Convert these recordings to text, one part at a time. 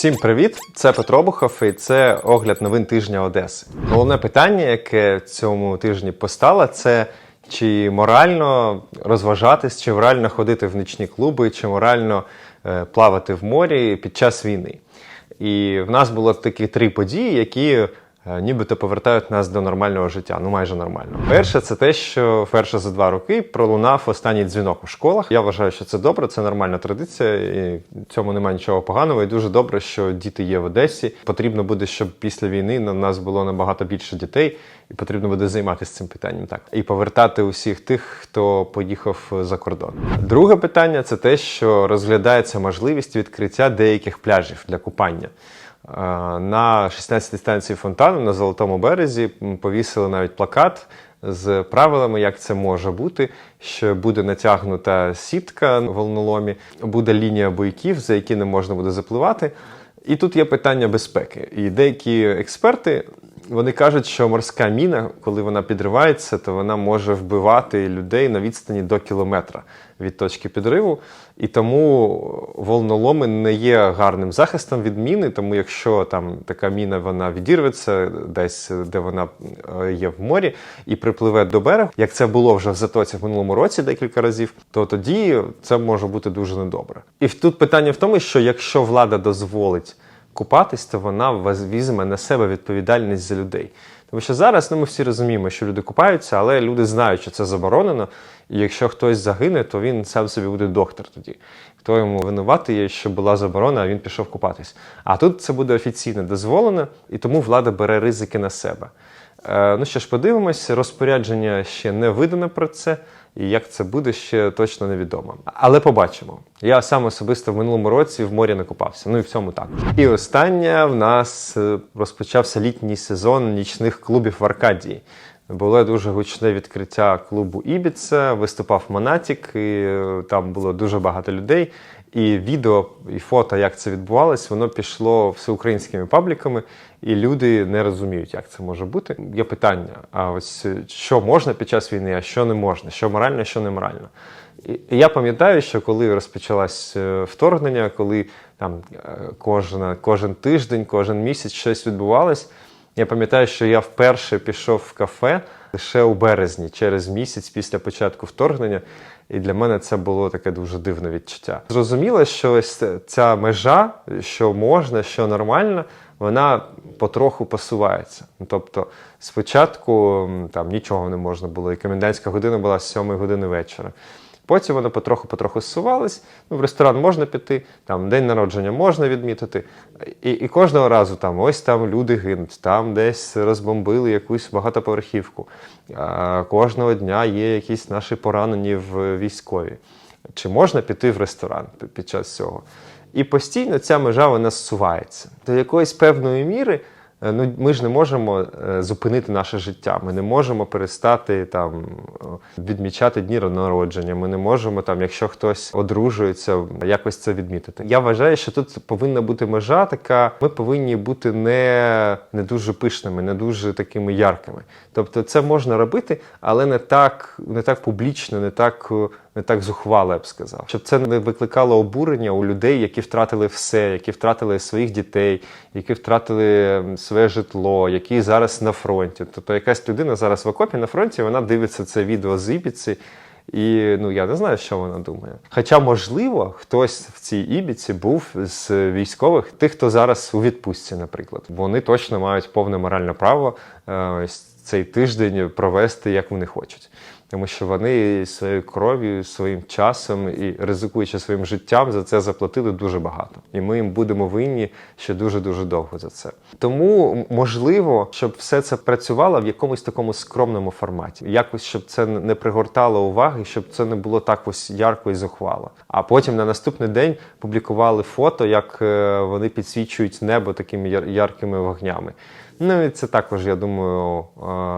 Всім привіт! Це Петро Бухов і це огляд новин тижня Одеси. Головне питання, яке цьому тижні постало, це чи морально розважатись, чи морально ходити в нічні клуби, чи морально е, плавати в морі під час війни. І в нас було такі три події, які нібито повертають нас до нормального життя, ну майже нормально. Перше, це те, що вперше за два роки пролунав останній дзвінок у школах. Я вважаю, що це добре, це нормальна традиція, і цьому немає нічого поганого. І дуже добре, що діти є в Одесі. Потрібно буде, щоб після війни на нас було набагато більше дітей, і потрібно буде займатися цим питанням. Так і повертати усіх тих, хто поїхав за кордон. Друге питання це те, що розглядається можливість відкриття деяких пляжів для купання. На 16-й станції фонтану на Золотому березі повісили навіть плакат з правилами, як це може бути. Що буде натягнута сітка в волноломі, буде лінія буйків, за які не можна буде запливати. І тут є питання безпеки. І деякі експерти вони кажуть, що морська міна, коли вона підривається, то вона може вбивати людей на відстані до кілометра від точки підриву. І тому волноломи не є гарним захистом від міни. Тому якщо там така міна вона відірветься десь, де вона е, є в морі, і припливе до берега, як це було вже в затоці в минулому році декілька разів, то тоді це може бути дуже недобре. І тут питання в тому, що якщо влада дозволить купатись, то вона візьме на себе відповідальність за людей. Тому що зараз ну, ми всі розуміємо, що люди купаються, але люди знають, що це заборонено. І якщо хтось загине, то він сам собі буде доктор тоді. Хто йому винуватий є, що була заборона, а він пішов купатись. А тут це буде офіційно дозволено, і тому влада бере ризики на себе. Е, ну що ж, подивимось, розпорядження ще не видано про це, і як це буде, ще точно невідомо. Але побачимо. Я сам особисто в минулому році в морі не купався. Ну і в цьому так. І останнє в нас е, розпочався літній сезон нічних клубів в Аркадії. Було дуже гучне відкриття клубу Ібіца, виступав Монатік, і е, там було дуже багато людей. І відео, і фото, як це відбувалось, воно пішло всеукраїнськими пабліками, і люди не розуміють, як це може бути. Є питання: а ось е, що можна під час війни, а що не можна, що морально, що не морально. І я пам'ятаю, що коли розпочалось е, вторгнення, коли там е, кожна, кожен тиждень, кожен місяць щось відбувалось. Я пам'ятаю, що я вперше пішов в кафе лише у березні, через місяць після початку вторгнення. І для мене це було таке дуже дивне відчуття. Зрозуміло, що ось ця межа, що можна, що нормально, вона потроху посувається. Ну, Тобто, спочатку там нічого не можна було, і комендантська година була з 7 години вечора. Потім воно потроху-потроху зсувалось. Ну, в ресторан можна піти, там день народження можна відмітити. І, і кожного разу там ось там люди гинуть, там десь розбомбили якусь багатоповерхівку. А, кожного дня є якісь наші поранені в військові. Чи можна піти в ресторан під час цього? І постійно ця межа вона зсувається. До якоїсь певної міри Ну, ми ж не можемо е, зупинити наше життя. Ми не можемо перестати там е, відмічати дні народження. Ми не можемо там, якщо хтось одружується, якось це відмітити. Я вважаю, що тут повинна бути межа така. Ми повинні бути не, не дуже пишними, не дуже такими яркими. Тобто, це можна робити, але не так, не так публічно, не так. Не так зухвало, я б сказав, щоб це не викликало обурення у людей, які втратили все, які втратили своїх дітей, які втратили своє житло, які зараз на фронті. Тобто якась людина зараз в окопі на фронті, вона дивиться це відео з Ібіці, і ну я не знаю, що вона думає. Хоча, можливо, хтось в цій Ібіці був з військових, тих, хто зараз у відпустці, наприклад. Вони точно мають повне моральне право е, ось цей тиждень провести, як вони хочуть. Тому що вони своєю кров'ю, своїм часом і ризикуючи своїм життям, за це заплатили дуже багато. І ми їм будемо винні ще дуже дуже довго за це. Тому можливо, щоб все це працювало в якомусь такому скромному форматі, якось щоб це не пригортало уваги, щоб це не було так ось ярко і зухвало. А потім на наступний день публікували фото, як е, вони підсвічують небо такими яр- яркими вогнями. Ну і це також, я думаю,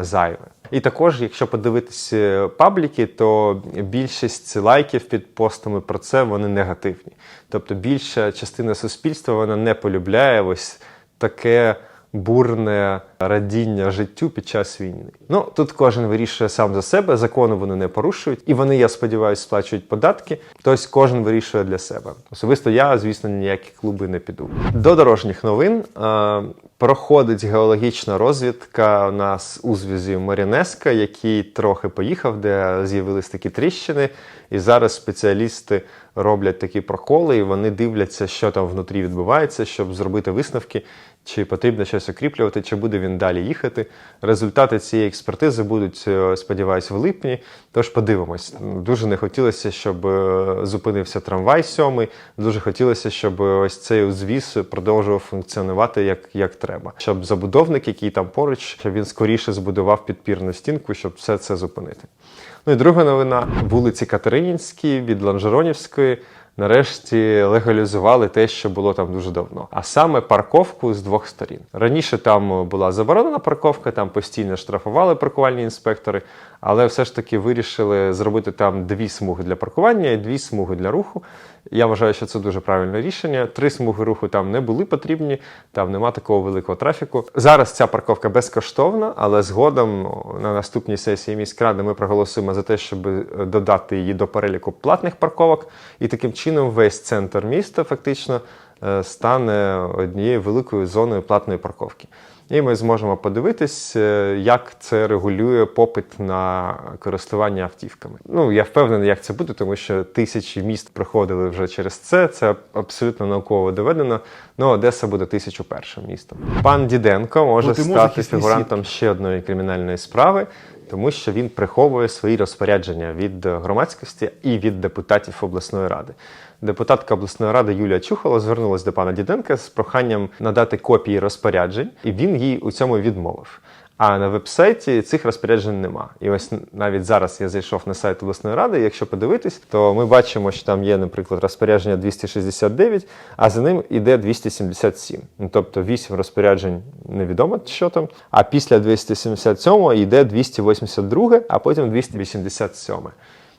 е, зайве. І також, якщо подивитися пабліки, то більшість лайків під постами про це вони негативні. Тобто більша частина суспільства вона не полюбляє ось таке бурне радіння життю під час війни. Ну тут кожен вирішує сам за себе, закону вони не порушують, і вони, я сподіваюся, сплачують податки. Тобто кожен вирішує для себе. Особисто я, звісно, ніякі клуби не піду. До дорожніх новин е, проходить геологічна розвідка у нас у зв'язі Марінеска, який трохи поїхав, де з'явились такі тріщини. І зараз спеціалісти роблять такі проколи, і вони дивляться, що там внутрі відбувається, щоб зробити висновки, чи потрібно щось окріплювати, чи буде він далі їхати. Результати цієї експертизи будуть, е, сподіваюсь, в липні. Тож подивимось. Дуже не хотілося, щоб е, зупинився трамвай сьомий. Дуже хотілося, щоб ось цей узвіз продовжував функціонувати як, як треба. Щоб забудовник, який там поруч, щоб він скоріше збудував підпірну стінку, щоб все це зупинити. Ну і друга новина: вулиці Катеринінській від Ланжеронівської. Нарешті легалізували те, що було там дуже давно, а саме парковку з двох сторін. Раніше там була заборонена парковка, там постійно штрафували паркувальні інспектори, але все ж таки вирішили зробити там дві смуги для паркування і дві смуги для руху. Я вважаю, що це дуже правильне рішення. Три смуги руху там не були потрібні, там нема такого великого трафіку. Зараз ця парковка безкоштовна, але згодом на наступній сесії міськради ми проголосуємо за те, щоб додати її до переліку платних парковок, і таким чином весь центр міста фактично е, стане однією великою зоною платної парковки. І ми зможемо подивитись, е, як це регулює попит на користування автівками. Ну я впевнений, як це буде, тому що тисячі міст проходили вже через це. Це абсолютно науково доведено. Ну Одеса буде тисячу першим містом. Пан Діденко може Ну, стати фігурантом ще одної кримінальної справи, тому що він приховує свої розпорядження від громадськості і від депутатів обласної ради. Депутатка обласної ради Юлія Чухова звернулася до пана Діденка з проханням надати копії розпоряджень, і він їй у цьому відмовив. А на веб-сайті цих розпоряджень нема. І ось навіть зараз я зайшов на сайт обласної ради. Якщо подивитись, то ми бачимо, що там є, наприклад, розпорядження 269, а за ним іде 277. Ну, тобто 8 розпоряджень невідомо, що там. А після 277 йде 282, а потім 287.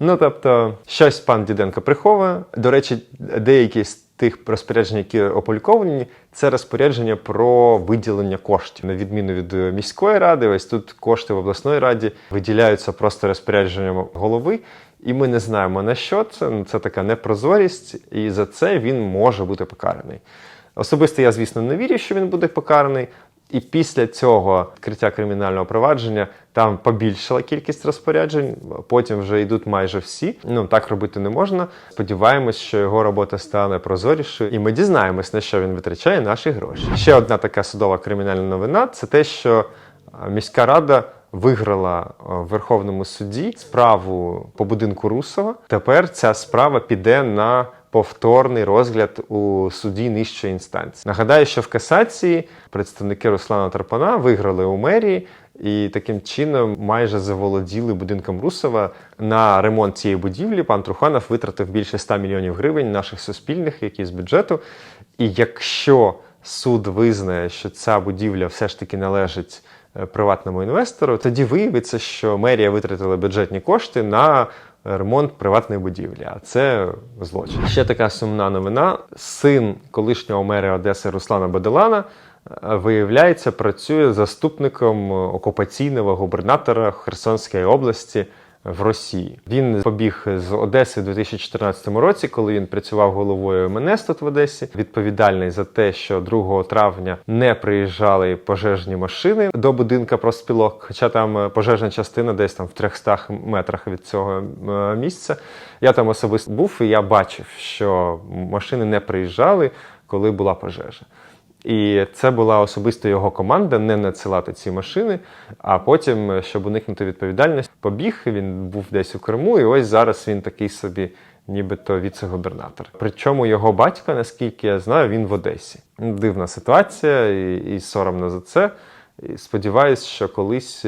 Ну тобто, щось пан Діденко приховує. До речі, деякі з тих розпоряджень, які опубліковані, це розпорядження про виділення коштів. На відміну від е, міської ради, ось тут кошти в обласної раді виділяються просто розпорядженням голови. І ми не знаємо на що це. Ну, Це така непрозорість, і за це він може бути покараний. Особисто я, звісно, не вірю, що він буде покараний. І після цього відкриття кримінального провадження там побільшила кількість розпоряджень, потім вже йдуть майже всі. Ну так робити не можна. Сподіваємось, що його робота стане прозорішою, і ми дізнаємось, на що він витрачає наші гроші. Ще одна така судова кримінальна новина це те, що міська рада. Виграла в Верховному суді справу по будинку Русова. Тепер ця справа піде на повторний розгляд у суді нижчої інстанції. Нагадаю, що в касації представники Руслана Тарпана виграли у мерії і таким чином майже заволоділи будинком Русова. На ремонт цієї будівлі пан Труханов витратив більше 100 мільйонів гривень наших суспільних, які з бюджету. І якщо суд визнає, що ця будівля все ж таки належить е, приватному інвестору, тоді виявиться, що мерія витратила бюджетні кошти на ремонт приватної будівлі. А це злочин. Ще така сумна новина: син колишнього мера Одеси Руслана Баделана. е, Виявляється, працює заступником окупаційного губернатора Херсонської області в Росії. Він побіг з Одеси у 2014 році, коли він працював головою МНС тут в Одесі. Відповідальний за те, що 2 травня не приїжджали пожежні машини до будинка проспілок, хоча там пожежна частина десь там в 300 метрах від цього е, місця. Я там особисто був і я бачив, що машини не приїжджали, коли була пожежа. І це була особисто його команда не надсилати ці машини. А потім, щоб уникнути відповідальності, побіг. Він був десь у Криму, і ось зараз він такий собі, нібито віце-губернатор. Причому його батько, наскільки я знаю, він в Одесі. Дивна ситуація, і, і соромно за це. Сподіваюсь, що колись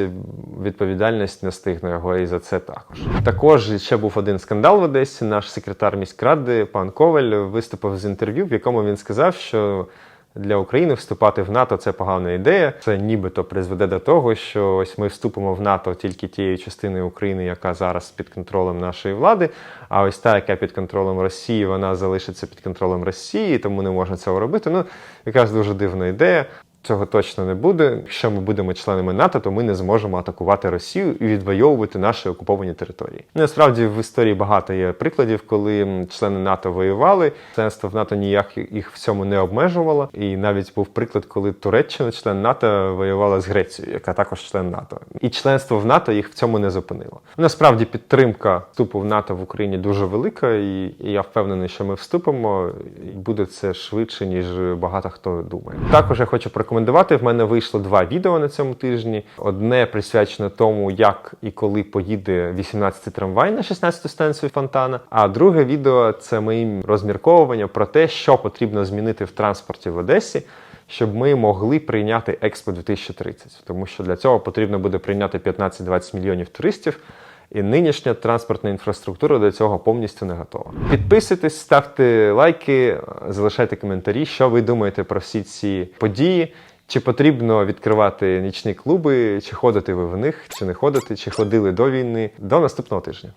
відповідальність настигне його і за це також. Також ще був один скандал в Одесі. Наш секретар міськради пан Коваль виступив з інтерв'ю, в якому він сказав, що для України вступати в НАТО це погана ідея. Це нібито призведе до того, що ось ми вступимо в НАТО тільки тією частиною України, яка зараз під контролем нашої влади. А ось та, яка під контролем Росії, вона залишиться під контролем Росії, тому не можна цього робити. Ну, якась дуже дивна ідея. Цього точно не буде. Якщо ми будемо членами НАТО, то ми не зможемо атакувати Росію і відвоювати наші окуповані території. Ну, Насправді в історії багато є прикладів, коли члени НАТО воювали. Членство в НАТО ніяк їх в цьому не обмежувало. І навіть був приклад, коли Туреччина, член НАТО, воювала з Грецією, яка також член НАТО. І членство в НАТО їх в цьому не зупинило. Насправді підтримка вступу в НАТО в Україні дуже велика, і, я впевнений, що ми вступимо, і буде це швидше, ніж багато хто думає. Також я хочу порекомендувати. В мене вийшло два відео на цьому тижні. Одне присвячено тому, як і коли поїде 18 трамвай на 16 станцію фонтана. А друге відео це моїм розмірковування про те, що потрібно змінити в транспорті в Одесі. Щоб ми могли прийняти Експо 2030, тому що для цього потрібно буде прийняти 15-20 мільйонів туристів, і нинішня транспортна інфраструктура до цього повністю не готова. Підписуйтесь, ставте лайки, залишайте коментарі, що ви думаєте про всі ці події. Чи потрібно відкривати нічні клуби, чи ходите ви в них, чи не ходите, чи ходили до війни. До наступного тижня.